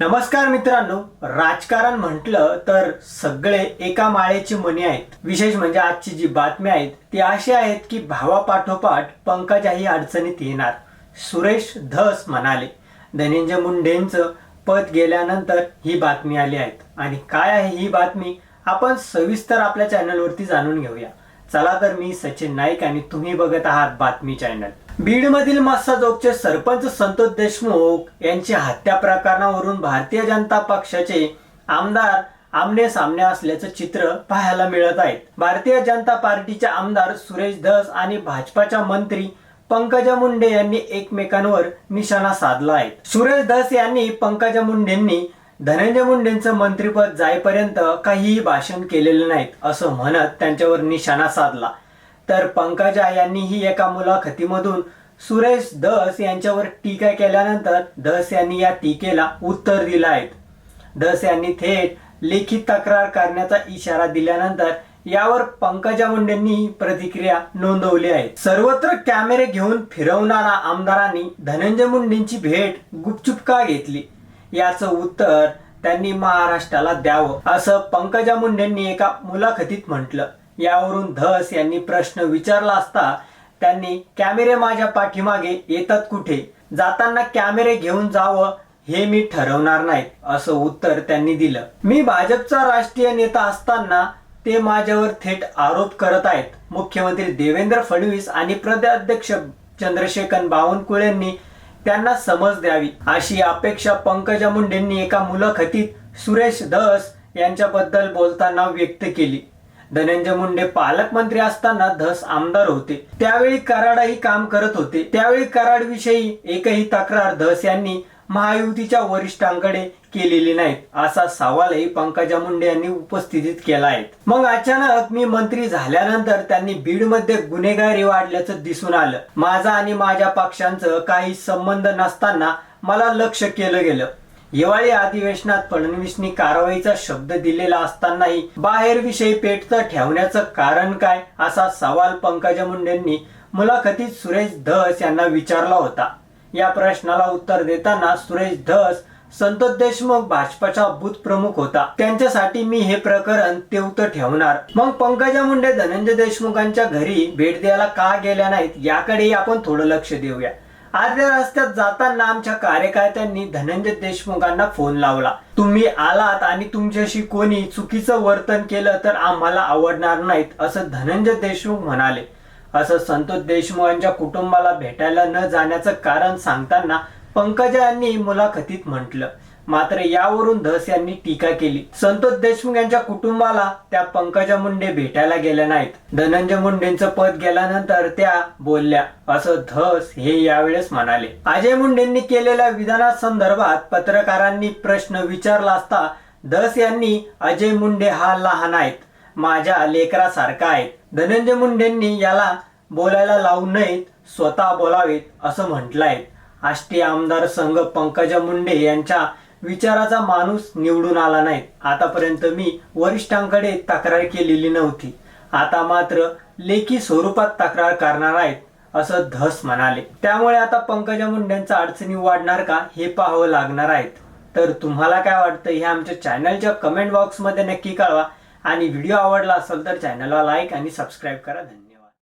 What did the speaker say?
नमस्कार मित्रांनो. राजकारण म्हटलं तर सगळे एका माळेची मनी आहेत. विशेष म्हणजे आजची जी बातमी आहेत ती अशी आहेत की भावापाठोपाठ पंकजाही अडचणीत येणार. सुरेश धस म्हणाले. धनंजय मुंडेंचं पद गेल्यानंतर ही बातमी आली आहेत आणि काय आहे ही बातमी? आपण सविस्तर आपल्या चॅनलवरती जाणून घेऊया. चला तर मी सचिन नाईक आणि तुम्ही बघत आहात बातमी चॅनल. बीडमधील चौकचे सरपंच संतोष देशमुख यांची हत्या प्रकरणावरून भारतीय जनता पक्षाचे आमदार आमने सामने असल्याचं चित्र पाहायला मिळत आहे. भारतीय जनता पार्टीचे आमदार सुरेश धस आणि भाजपाच्या मंत्री पंकजा मुंडे यांनी एकमेकांवर निशाणा साधला आहे. सुरेश धस यांनी पंकजा मुंडेंनी धनंजय मुंडेंचं मंत्रीपद जाईपर्यंत काहीही भाषण केलेलं नाहीत असं म्हणत त्यांच्यावर निशाणा साधला. तर पंकजा यांनीही एका मुलाखतीमधून सुरेश धस यांच्यावर टीका केल्यानंतर धस यांनी या टीकेला उत्तर दिलं आहे. धस यांनी थेट लेखी तक्रार करण्याचा इशारा दिल्यानंतर यावर पंकजा मुंडेंनी प्रतिक्रिया नोंदवली आहे. सर्वत्र कॅमेरे घेऊन फिरवणारा आमदारांनी धनंजय मुंडेंची भेट गुपचूप का घेतली? याचं उत्तर त्यांनी महाराष्ट्राला द्यावं. असं पंकजा मुंडेंनी एका मुलाखतीत म्हटलं. यावरून धस यांनी प्रश्न विचारला असता त्यांनी कॅमेरे माझ्या पाठीमागे येतात कुठे? जाताना कॅमेरे घेऊन जावं हे मी ठरवणार नाही असं उत्तर त्यांनी दिलं. मी भाजपचा राष्ट्रीय नेता असताना ते माझ्यावर थेट आरोप करत आहेत. मुख्यमंत्री देवेंद्र फडणवीस आणि प्रदेशाध्यक्ष चंद्रशेखर बावनकुळेंनी त्यांना समज द्यावी. अशी अपेक्षा पंकजा मुंडेंनी एका मुलाखतीत सुरेश धस यांच्याबद्दल बोलताना व्यक्त केली. धनंजय मुंडे पालकमंत्री असताना धस आमदार होते. त्यावेळी कराडही काम करत होते. त्यावेळी कराड विषयी एकही तक्रार धस यांनी महायुतीच्या वरिष्ठांकडे केलेली नाहीत असा सवालही पंकजा मुंडे यांनी उपस्थितीत केला आहे. मग अचानक मी मंत्री झाल्यानंतर त्यांनी बीडमध्ये गुन्हेगारी वाढल्याचं दिसून आलं. माझा आणि माझ्या पक्षांचं काही संबंध नसताना मला लक्ष केलं गेलं. हिवाळी अधिवेशनात फडणवीसनी कारवाईचा शब्द दिलेला असतानाही बाहेर विषयी पेटतं ठेवण्याचं कारण काय असा सवाल पंकजा मुंडेंनी मुलाखतीत सुरेश धस यांना विचारला होता. या प्रश्नाला उत्तर देताना सुरेश धस संतोष देशमुख भाजपाचा बूथ प्रमुख होता. त्यांच्यासाठी मी हे प्रकरण तेवत ठेवणार. मग पंकजा मुंडे धनंजय देशमुखांच्या घरी भेट द्यायला का गेल्या नाहीत याकडेही आपण थोडं लक्ष देऊया. अर्ध्या रस्त्यात जाताना आमच्या कार्यकर्त्यांनी धनंजय देशमुखांना फोन लावला. तुम्ही आलात आणि तुमच्याशी कोणी चुकीचं वर्तन केलं तर आम्हाला आवडणार नाहीत असं धनंजय देशमुख म्हणाले. असं संतोष देशमुखांच्या कुटुंबाला भेटायला न जाण्याचं कारण सांगताना पंकजा यांनी मुलाखतीत म्हटलं मात्र यावरून धस यांनी टीका केली. संतोष देशमुख यांच्या कुटुंबाला त्या पंकजा मुंडे भेटायला गेल्या नाहीत. धनंजय मुंडेंचं पद गेल्यानंतर त्या बोलल्या असं धस हे यावेळेस म्हणाले. अजय मुंडेंनी केलेल्या विधानासंदर्भात पत्रकारांनी प्रश्न विचारला असता धस यांनी अजय मुंडे हा लहान आहेत माझ्या लेकरासारखा आहेत. धनंजय मुंडेंनी याला बोलायला लावू नयेत स्वतः बोलावेत असं म्हटलं आहे आष्टी आमदार संघ पंकजा मुंडे यांच्या विचाराचा माणूस निवडून आला नाही. आतापर्यंत मी वरिष्ठांकडे तक्रार केलेली नव्हती. आता मात्र लेखी स्वरूपात तक्रार करणार आहेत असं धस म्हणाले. त्यामुळे आता पंकजा मुंडेंचा अडचणी वाढणार का हे पाहावं लागणार आहेत. तर तुम्हाला काय वाटतं हे आमच्या चॅनलच्या कमेंट बॉक्समध्ये नक्की कळवा. आणि व्हिडिओ आवडला असेल तर चॅनलला लाईक आणि सबस्क्राईब करा. धन्यवाद.